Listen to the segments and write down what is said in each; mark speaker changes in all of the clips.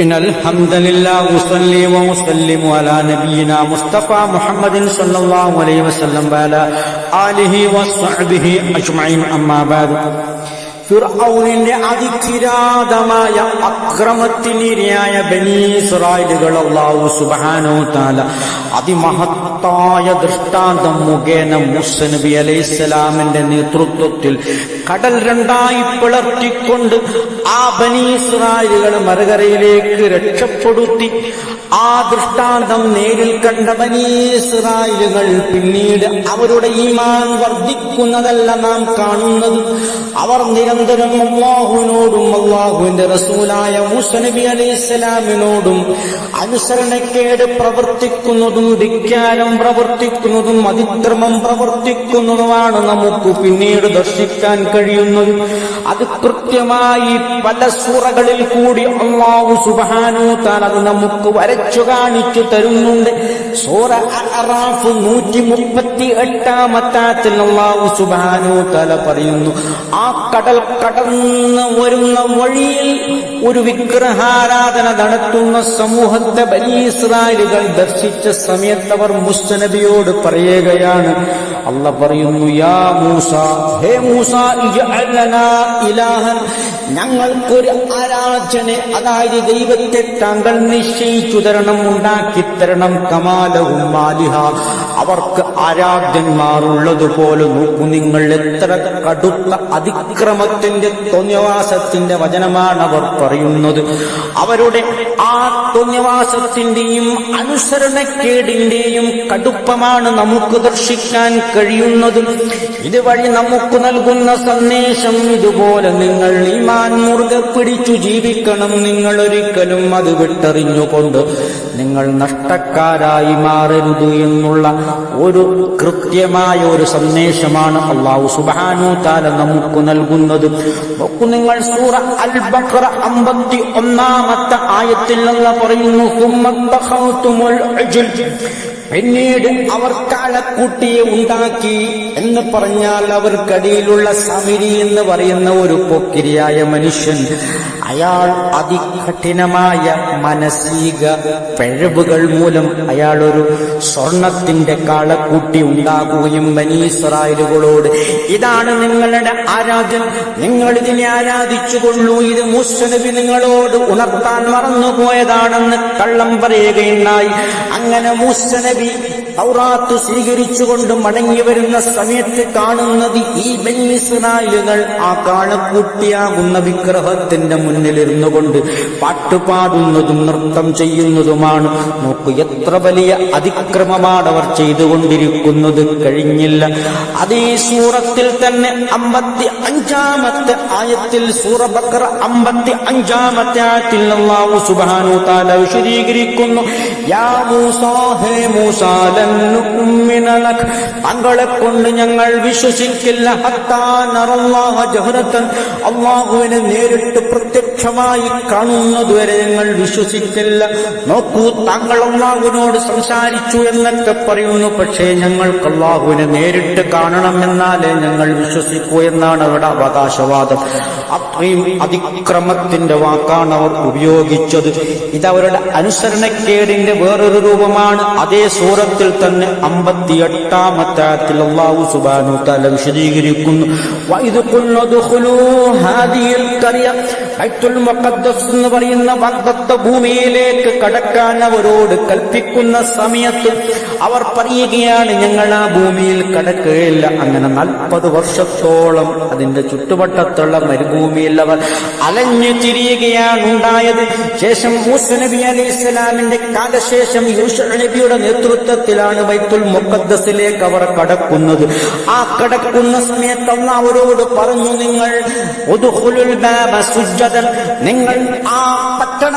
Speaker 1: إن الحمد لله أصلي وأسلم على نبينا مصطفى محمد صلى الله عليه وسلم وعلى آله وصحبه أجمعين. أما بعد ഫിർഔനിന്റെ അതികിരാതമായ അക്രമത്തിനിരയായ ബനീസ്രായലുകൾ അള്ളാഹു സുബാനോ താല അതിമഹത്തായ ദൃഷ്ടാന്തം മുഖേന മുസ നബി അലൈഹിസ്സലാമിന്റെ നേതൃത്വത്തിൽ കടൽ രണ്ടായി പിളർത്തിക്കൊണ്ട് ആ ബനീസ്രായലുകൾ മറുകരയിലേക്ക് രക്ഷപ്പെടുത്തി. ആ ദൃഷ്ടാന്തം നേരിൽ കണ്ട ബനീസ്രായലുകൾ പിന്നീട് അവരുടെ ഈമാൻ വർദ്ധിക്കുന്നതല്ല നാം കാണുന്നത്. അവർ നിരന്തരം അള്ളാഹുവിനോടും അള്ളാഹുവിന്റെ റസൂലായ മുസനബി അലി ഇസ്ലാമിനോടും അനുസരണക്കേട് പ്രവർത്തിക്കുന്നതും ധിക്കാരം പ്രവർത്തിക്കുന്നതും അതിക്രമം പ്രവർത്തിക്കുന്നതുമാണ് നമുക്ക് പിന്നീട് ദർശിക്കാൻ കഴിയുന്നത്. അത് കൃത്യമായി പല സൂറകളിൽ കൂടി അള്ളാഹു സുബാനു താൻ അത് നമുക്ക് വരച്ചു കാണിച്ചു തരുന്നുണ്ട്. സൂറ അറാഫ് നൂറ്റി മുപ്പത്തി എട്ടാമത്താത്തിൽ അള്ളാഹു സുബാനു തല പറയുന്നു ആ കടൽ കടന്ന് വരുന്ന വഴിയിൽ ഒരു വിഗ്രഹാരാധന നടത്തുന്ന സമൂഹത്തെ ബലീസ്രായലുകൾ ദർശിച്ച സമയത്ത് അവർ മുസ്തനബിയോട് പറയുകയാണ് അല്ല പറയുന്നു യാ മൂസ ഹേ മൂസ ഇലാഹൻ. ഞങ്ങൾക്കൊരു ആരാധനെ അതായത് ദൈവത്തെ താങ്കൾ നിശ്ചയിച്ചു തരണം ഉണ്ടാക്കി തരണം കമാലവും മാലിഹ. അവർക്ക് ആരാധ്യന്മാരുള്ളതുപോലെ നോക്കൂ. നിങ്ങൾ എത്ര കടുത്ത അതിക്രമത്തിന്റെ തോന്നിയവാസത്തിന്റെ വചനമാണ് അവർ പറയുന്നത്. അവരുടെ ആ തോന്നിയവാസത്തിന്റെയും അനുസരണക്കേടിന്റെയും കടുപ്പമാണ് നമുക്ക് ദർശിക്കാൻ കഴിയുന്നത്. ഇതുവഴി നമുക്ക് നൽകുന്ന സന്ദേശം ഇതുപോലെ നിങ്ങൾ ഈമാൻ മുറുകെ പിടിച്ചു ജീവിക്കണം. നിങ്ങൾ ഒരിക്കലും അത് വിട്ടറിഞ്ഞുകൊണ്ട് നിങ്ങൾ നഷ്ടക്കാരായി മാറരുത് എന്നുള്ള ഒരു കൃത്യമായ ഒരു സന്ദേശമാണ് അള്ളാഹു സുബാനു താല നമുക്ക് നൽകുന്നത് നോക്കൂ നിങ്ങൾ സൂറ അൽ ബഖറ അമ്പത്തി ഒന്നാമത്തെ ആയത്തിൽ നിന്ന് പറയുന്നു. പിന്നീട് അവർ കാളക്കുട്ടിയെ ഉണ്ടാക്കി എന്ന് പറഞ്ഞാൽ അവർക്കടിയിലുള്ള സമിരി എന്ന് പറയുന്ന ഒരു പൊക്കിരിയായ മനുഷ്യൻ അയാൾ അതികഠിനമായ മാനസിക പിഴവുകൾ മൂലം അയാൾ ഒരു സ്വർണത്തിന്റെ കാളക്കൂട്ടി ഉണ്ടാകുകയും മനീസ്രായലുകളോട് ഇതാണ് നിങ്ങളുടെ ആരാധ്യം നിങ്ങൾ ഇതിനെ ആരാധിച്ചുകൊള്ളൂ. ഇത് മുസ്നബി നിങ്ങളോട് ഉണർത്താൻ മറന്നുപോയതാണെന്ന് കള്ളം പറയുകയുണ്ടായി. അങ്ങനെ മുസ്നബി ഔറാത്ത് സ്വീകരിച്ചുകൊണ്ട് മടങ്ങി വരുന്ന സമയത്ത് കാണുന്നത് ഈ ബെന്നിസ്രായലുകൾ ആ കാളക്കൂട്ടിയാകുന്ന വിഗ്രഹത്തിന്റെ മുന്നിലിരുന്നു കൊണ്ട് പാട്ടുപാടുന്നതും നൃത്തം ചെയ്യുന്നതുമാണ്. നോക്കൂ എത്ര വലിയ അതിക്രമമാണ് അവർ ചെയ്തുകൊണ്ടിരിക്കുന്നത്. കഴിഞ്ഞില്ല. അതേ സൂറത്തിൽ തന്നെ അമ്പത്തി അഞ്ചാമത്തെ ആയത്തിൽ സൂറ ബക്കറ അമ്പത്തി അഞ്ചാമത്തെ ആയത്തിൽ അള്ളാഹു സുബാനു താല വിശദീകരിക്കുന്നു യാ മൂസാ ഹേ മൂസാ ലൻ നുഅ്മിന ലക് താങ്കളെ കൊണ്ട് ഞങ്ങൾ വിശ്വസിക്കില്ല. അള്ളാഹുവിനെ നേരിട്ട് പ്രത്യക്ഷമായി കാണുന്നതുവരെ ഞങ്ങൾ വിശ്വസിച്ചില്ല നോക്കൂ താങ്കൾ അള്ളാഹുവിനോട് സംസാരിച്ചു എന്നൊക്കെ പറയുന്നു. പക്ഷേ ഞങ്ങൾക്ക് അള്ളാഹുവിനെ നേരിട്ട് കാണണം എന്നാലേ ഞങ്ങൾ വിശ്വസിക്കൂ എന്നാണ് അവരുടെ അവകാശവാദം. അത്രയും അതിക്രമത്തിന്റെ വാക്കാണ് അവർ ഉപയോഗിച്ചത്. ഇതവരുടെ അനുസരണക്കേടിന്റെ വേറൊരു രൂപമാണ്. അതേ സൂറത്തിൽ തന്നെ അമ്പത്തിയെട്ടാമത്തെ എട്ടാമത്തെ അള്ളാഹു സുബാനു തല വിശദീകരിക്കുന്നു. ബൈത്തുൽ എന്ന് പറയുന്ന വാഗ്ദത്ത ഭൂമിയിലേക്ക് കടക്കാൻ അവരോട് കൽപ്പിക്കുന്ന സമയത്ത് അവർ പറയുകയാണ് ഞങ്ങൾ ആ ഭൂമിയിൽ കടക്കുകയില്ല. അങ്ങനെ നാൽപ്പത് വർഷത്തോളം അതിന്റെ ചുറ്റുവട്ടത്തുള്ള മരുഭൂമിയിൽ അവർ അലഞ്ഞു തിരിയുകയാണ് ഉണ്ടായത്. ശേഷം മൂസ നബി അലൈഹി ഇസ്ലാമിന്റെ കാലശേഷം യൂഷ നബിയുടെ നേതൃത്വത്തിലാണ് ബൈത്തുൽ മുഖദ്ദസിലേക്ക് അവർ കടക്കുന്നത്. ആ കടക്കുന്ന സമയത്ത് അവരോട് പറഞ്ഞു നിങ്ങൾ ബാബ നിങ്ങൾ ആ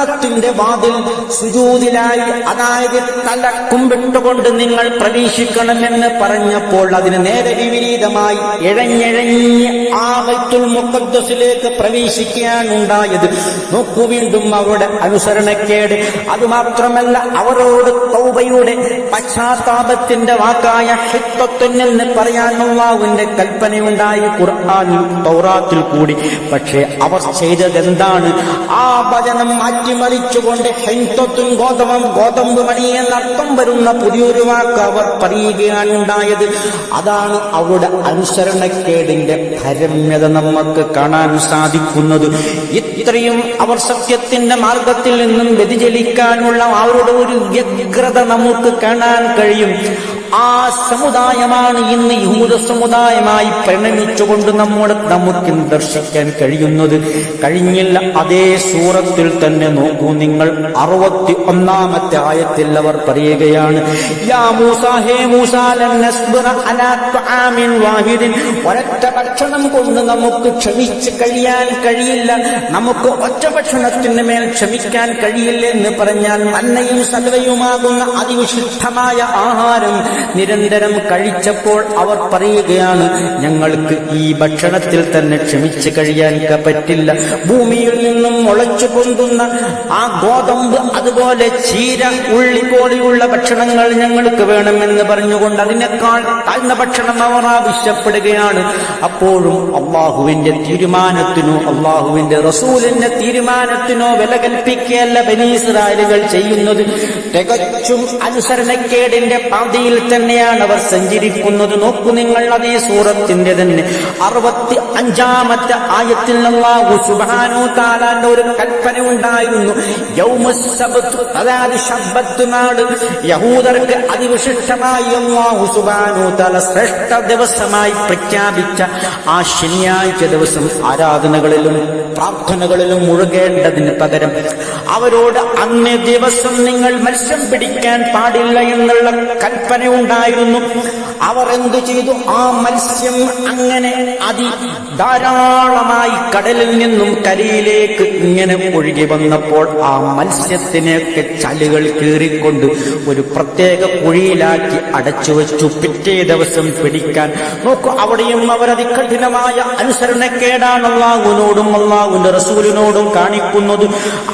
Speaker 1: പട്ടണത്തിന്റെ വാതിൽ സുജൂതിലായി അതായത് തല കുമ്പിട്ടുകൊണ്ട് നിങ്ങൾ പ്രവേശിക്കണമെന്ന് പറഞ്ഞപ്പോൾ അതിന് നേരെ വിപരീതമായി ഇഴഞ്ഞിഴഞ്ഞ് ആ വൈത്തുൽ മുഖദ്ദസിലേക്ക് പ്രവേശിക്കുകയാണ് ഉണ്ടായത്. നോക്കൂ വീണ്ടും അവരുടെ അനുസരണക്കേട്. അതുമാത്രമല്ല അവരോട് തൗബയുടെ പശ്ചാത്താപത്തിന്റെ വാക്കായ ഹിത്വത്തിനെന്ന് പറയാൻ അള്ളാഹുവിന്റെ കൽപ്പനയുണ്ടായി ഖുർആാനിൽ തൗറാത്തിൽ കൂടി. പക്ഷേ അവർ ചെയ്തതെന്താണ്? ആ വചനം മാറ്റി അട്ടിമറിച്ചുകൊണ്ട് ഹെൻത്വത്തും ഗോതമം ഗോതമ്പ് മണി എന്നർത്ഥം വരുന്ന പുതിയൊരു വാക്ക് അവർ പറയുകയാണ് ഉണ്ടായത്. അതാണ് അവരുടെ അനുസരണക്കേടിന്റെ പരമ്യത നമുക്ക് കാണാൻ സാധിക്കുന്നത്. ഇത്രയും അവർ സത്യത്തിന്റെ മാർഗത്തിൽ നിന്നും വ്യതിചലിക്കാനുള്ള അവരുടെ ഒരു വ്യഗ്രത നമുക്ക് കാണാൻ കഴിയും. ആ സമുദായമാണ് ഇന്ന് യൂത സമുദായമായി പരിണമിച്ചുകൊണ്ട് നമ്മുടെ നമുക്ക് ദർശിക്കാൻ കഴിയുന്നത്. കഴിഞ്ഞില്ല അതേ സൂറത്തിൽ തന്നെ നോക്കൂ നിങ്ങൾ അറുപത്തി ഒന്നാമത്തെ ആയത്തിൽ അവർ പറയുകയാണ് ഒരൊറ്റ ഭക്ഷണം കൊണ്ട് നമുക്ക് ക്ഷമിച്ച് കഴിയാൻ കഴിയില്ല. നമുക്ക് ഒറ്റ ഭക്ഷണത്തിന് മേൽ ക്ഷമിക്കാൻ കഴിയില്ല എന്ന് പറഞ്ഞാൽ മന്നയും സൽവയുമാകുന്ന അതിവിശുദ്ധമായ ആഹാരം നിരന്തരം കഴിച്ചപ്പോൾ അവർ പറയുകയാണ് ഞങ്ങൾക്ക് ഈ ഭക്ഷണത്തിൽ തന്നെ ക്ഷമിച്ച് കഴിയാൻ പറ്റില്ല. ഭൂമിയിൽ നിന്നും മുളച്ചു പൊന്തുന്ന ആ ഗോതമ്പ് അതുപോലെ ചീര ഉള്ളി പോലെയുള്ള ഭക്ഷണങ്ങൾ ഞങ്ങൾക്ക് വേണമെന്ന് പറഞ്ഞുകൊണ്ട് അതിനേക്കാൾ താഴ്ന്ന ഭക്ഷണം അവർ ആവശ്യപ്പെടുകയാണ്. അപ്പോഴും അള്ളാഹുവിന്റെ തീരുമാനത്തിനോ അള്ളാഹുവിന്റെ റസൂലിന്റെ തീരുമാനത്തിനോ വില കൽപ്പിക്കുകയല്ല ബനീസ്രായലുകൾ ചെയ്യുന്നത്. തികച്ചും അനുസരണക്കേടിന്റെ പാതിയിൽ തന്നെയാണ് അവർ സഞ്ചരിക്കുന്നത്. നോക്കൂ നിങ്ങൾ അതേ സൂറത്തിന്റെ തന്നെ. അറുപത്തി അഞ്ചാമത്തെ ആയത്തിൽ അള്ളാഹു സുബ്ഹാനഹു താലാന്റെ ഒരു കൽപ്പന ഉണ്ടായിരുന്നു. യൗമസ്സബ്ത് അതായത് ശബ്ബത്ത് നാട് യഹൂദർക്ക് അതിവിശിഷ്ടമായി അള്ളാഹു സുബ്ഹാനഹു താല ശ്രേഷ്ഠ ദിവസമായി പ്രഖ്യാപിച്ച ആ ശനിയാഴ്ച ദിവസം ആരാധനകളിലും പ്രാർത്ഥനകളിലും മുഴുകേണ്ടതിന് പകരം അവരോട് അന്നേ ദിവസം നിങ്ങൾ മത്സ്യം പിടിക്കാൻ പാടില്ല എന്നുള്ള കൽപ്പന ഉണ്ടായിരുന്നു അവർ എന്തു ചെയ്തു? ആ മത്സ്യം അങ്ങനെ അതി ധാരാളമായി കടലിൽ നിന്നും കരയിലേക്ക് ഇങ്ങനെ ഒഴുകി വന്നപ്പോൾ ആ മത്സ്യത്തിനെയൊക്കെ ചലുകൾ കീറിക്കൊണ്ട് ഒരു പ്രത്യേക കുഴിയിലാക്കി അടച്ചു വെച്ചു. പിറ്റേ ദിവസം പിടിക്കാൻ നോക്കൂ അവിടെയും അവർ അതികഠിനമായ അനുസരണക്കേടാണ് അള്ളാഹുവിനോടും അള്ളാഹുവിന്റെ റസൂലിനോടും കാണിക്കുന്നത്.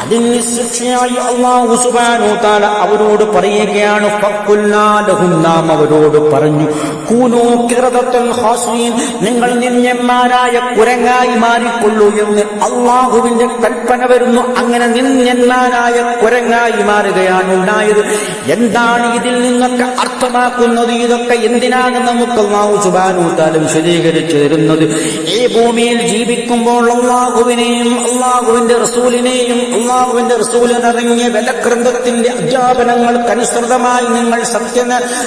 Speaker 1: അതിന് ശിക്ഷയായി അള്ളാഹു സുബാനു താല അവരോട് പറയുകയാണ് നാം അവരോട് പറഞ്ഞു. നിങ്ങൾ നിന്യന്മാരായ കുരങ്ങായി മാറിക്കൊള്ളൂ എന്ന് അള്ളാഹുവിന്റെ കൽപ്പന വരുന്നു. അങ്ങനെ നിന്യന്മാരായ കുരങ്ങായി മാറുകയാണ് ഉണ്ടായത്. എന്താണ് ഇതിൽ നിന്നൊക്കെ അർത്ഥമാക്കുന്നത്? ഇതൊക്കെ എന്തിനാണ് നമുക്ക് അള്ളാഹു സുബാനൂത്താലും താല വിശദീകരിച്ചു തരുന്നത്? ഈ ഭൂമിയിൽ ജീവിക്കുമ്പോൾ അള്ളാഹുവിനെയും അള്ളാഹുവിന്റെ റസൂലിനെയും അള്ളാഹുവിന്റെ റസൂലിനിറങ്ങിയ വിലഗ്രന്ഥത്തിന്റെ അധ്യാപനങ്ങൾക്കനുസൃതമായി നിങ്ങൾ സത്യ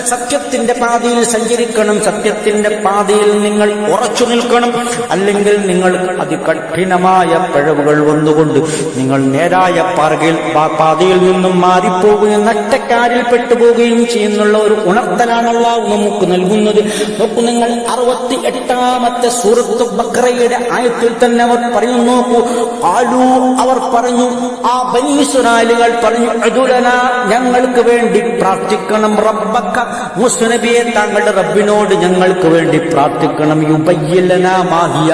Speaker 1: സത്യത്തിന്റെ പാതയിൽ സഞ്ചരിക്കണം സത്യത്തിന്റെ പാതയിൽ നിങ്ങൾ ഉറച്ചു നിൽക്കണം. അല്ലെങ്കിൽ നിങ്ങൾ അതികഠിനമായ പിഴവുകൾ വന്നുകൊണ്ട് നിങ്ങൾ നേരായ പാർഗയിൽ പാതയിൽ നിന്നും മാറിപ്പോവുകയും നട്ടക്കാരിൽ പെട്ടുപോവുകയും ചെയ്യുന്നുള്ള ഒരു ഉണർത്തലാണുള്ള നമുക്ക് നൽകുന്നത്. നോക്കൂ നിങ്ങൾ അറുപത്തി എട്ടാമത്തെ സൂറത്ത് ബക്രയുടെ ആയത്തിൽ തന്നെ അവർ പറയുന്നു നോക്കൂ. ആലു അവർ പറഞ്ഞു ആ ബനീസുനാലുകൾ പറഞ്ഞു "ഉദുലന, ഞങ്ങൾക്ക് വേണ്ടി പ്രാർത്ഥിക്കണം റബ്ബക്ക മുസ്നബിയെ താങ്കളുടെ റബ്ബിനോട് ഞങ്ങൾക്ക് വേണ്ടി പ്രാർത്ഥിക്കണം. യുബയ്യലന മാഹിയ.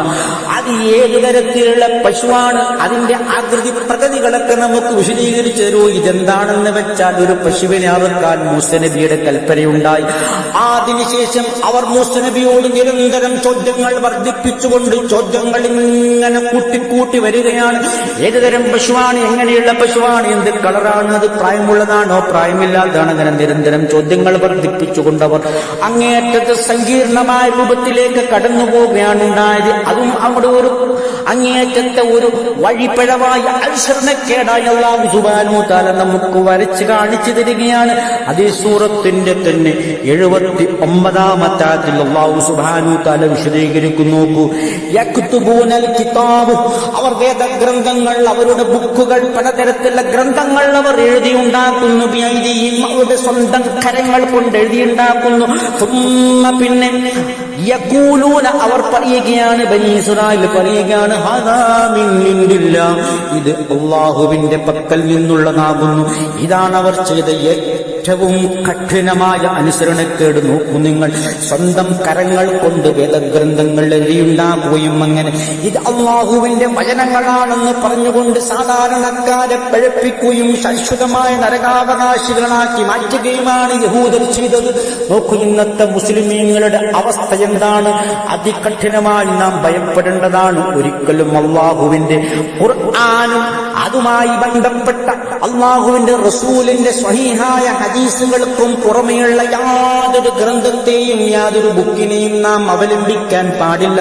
Speaker 1: അത് ഏത് തരത്തിലുള്ള പശുവാണ്? അതിന്റെ ആകൃതി പ്രകൃതികളൊക്കെ നമുക്ക് വിശദീകരിച്ചു തരൂ. ഇതെന്താണെന്ന് വെച്ചാൽ ഒരു പശുവിനെ അറുക്കാൻ മൂസനബിയുടെ കൽപ്പനയുണ്ടായി. അതിനുശേഷം അവർ മൂസനബിയോട് നിരന്തരം ചോദ്യങ്ങൾ വർദ്ധിപ്പിച്ചുകൊണ്ട് ചോദ്യങ്ങൾ ഇങ്ങനെ കൂട്ടിക്കൂട്ടി വരികയാണ്. ഏതുതരം പശുവാണ്? എങ്ങനെയുള്ള പശുവാണ്? എന്ത് കളറാണ്? അത് പ്രായമുള്ളതാണോ? പ്രായമില്ലാത്തതാണ്? അങ്ങനെ നിരന്തരം ചോദ്യങ്ങൾ വർദ്ധിപ്പിച്ചുകൊണ്ട് അവർ അങ്ങേയറ്റത്തെ സങ്കീർണമായ രൂപത്തിലേക്ക് കടന്നു പോവുകയാണ് ഉണ്ടായത് അതും അവിടെ ഒരു അങ്ങേയറ്റത്തെ ഒരു വഴിപ്പിഴവായ അനുസരണക്കേടായി അള്ളാഹു സുബാനു താല നമുക്ക് വരച്ച് കാണിച്ചു തരികയാണ്. അതേ സൂറത്തിന്റെ തന്നെ എഴുപത്തി ഒമ്പതാമത്തെ ആയത്തിൽ അള്ളാഹു സുബാനു താല വിശദീകരിക്കുന്നു നോക്കൂ. കിതാബ്. അവർ വേദഗ്രന്ഥങ്ങൾ അവരുടെ ബുക്കുകൾ പലതരത്തിലുള്ള ഗ്രന്ഥങ്ങൾ അവർ എഴുതിയുണ്ടാക്കുന്നു. അവരുടെ സ്വന്തം കരങ്ങൾ കൊണ്ട് എഴുതിയുണ്ടാക്കുന്നു. പിന്നെ യഖൂലൂന അവർ പറയുകയാണ് ബനീസുറായിൽ പറയുകയാണ്. ഇത് അള്ളാഹുവിന്റെ പക്കൽ നിന്നുള്ളതാകുന്നു ഇതാണ് അവർ ചെയ്ത ഏറ്റവും കഠിനമായ അനുസരണക്കേട് നോക്കൂ നിങ്ങൾ. സ്വന്തം കരങ്ങൾ കൊണ്ട് വേദഗ്രന്ഥങ്ങൾ എഴുതിയുണ്ടാകുകയും അങ്ങനെ. ഇത് അള്ളാഹുവിന്റെ വചനങ്ങളാണെന്ന് പറഞ്ഞുകൊണ്ട് സാധാരണക്കാരെ പഴപ്പിക്കുകയും ശാശ്വതമായ നരകാവകാശികളാക്കി മാറ്റുകയുമാണ് യഹൂദർ ചെയ്തത്. നോക്കൂ ഇന്നത്തെ മുസ്ലിമീങ്ങളുടെ അവസ്ഥ എന്താണ്? അതികഠിനമായി നാം ഭയപ്പെടേണ്ടതാണ്. ഒരിക്കലും അള്ളാഹുവിന്റെ ഖുർആാനും അതുമായി ബന്ധപ്പെട്ട അള്ളാഹുവിന്റെ റസൂലിന്റെ സ്വഹീഹായ ഹദീസുകൾക്കും പുറമെയുള്ള യാതൊരു ഗ്രന്ഥത്തെയും യാതൊരു ബുക്കിനെയും നാം അവലംബിക്കാൻ പാടില്ല.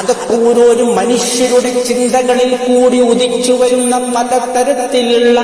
Speaker 1: അതൊക്കെ ഓരോരു മനുഷ്യരുടെ ചിന്തകളിൽ കൂടി ഉദിച്ചു വരുന്ന പലതരത്തിലുള്ള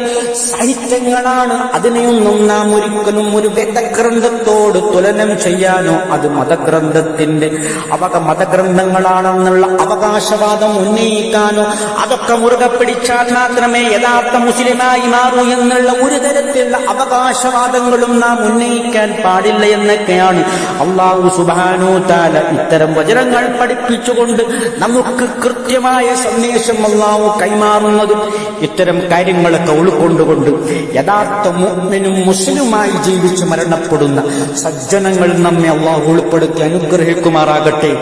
Speaker 1: സാഹിത്യങ്ങളാണ്. അതിനെയൊന്നും നാം ഒരിക്കലും ഒരു വേദഗ്രന്ഥത്തോട് തുലനം ചെയ്യാനോ അത് മതഗ്രന്ഥത്തിന്റെ അവക മതഗ്രന്ഥങ്ങളാണെന്നുള്ള അവകാശവാദം ഉന്നയിക്കാനോ അതൊക്കെ മുറുകെ പിടിച്ചാൽ മാത്രമേ യഥാർത്ഥ മുസ്ലിമായി മാറൂ എന്നുള്ള ഒരു തരത്തിലുള്ള അവകാശവാദങ്ങളും നാം ഉന്നയിക്കാൻ പാടില്ല എന്നൊക്കെയാണ്. അള്ളാഹു സുബാനോ താല ഇത്തരം വചനങ്ങൾ പഠിപ്പിച്ചുകൊണ്ട് നമുക്ക് കൃത്യമായ സന്ദേശം അള്ളാഹു കൈമാറുന്നതും ഇത്തരം കാര്യങ്ങളൊക്കെ ഉൾക്കൊണ്ടുകൊണ്ട് യഥാർത്ഥ മുഅ്മിനും മുസ്ലിമായി ജീവിച്ച് മരണപ്പെടുന്ന സജ്ജനങ്ങൾ നമ്മെ അള്ളാഹു ഉൾപ്പെടുത്തി അനുഗ്രഹിക്കുമാറാകട്ടെ.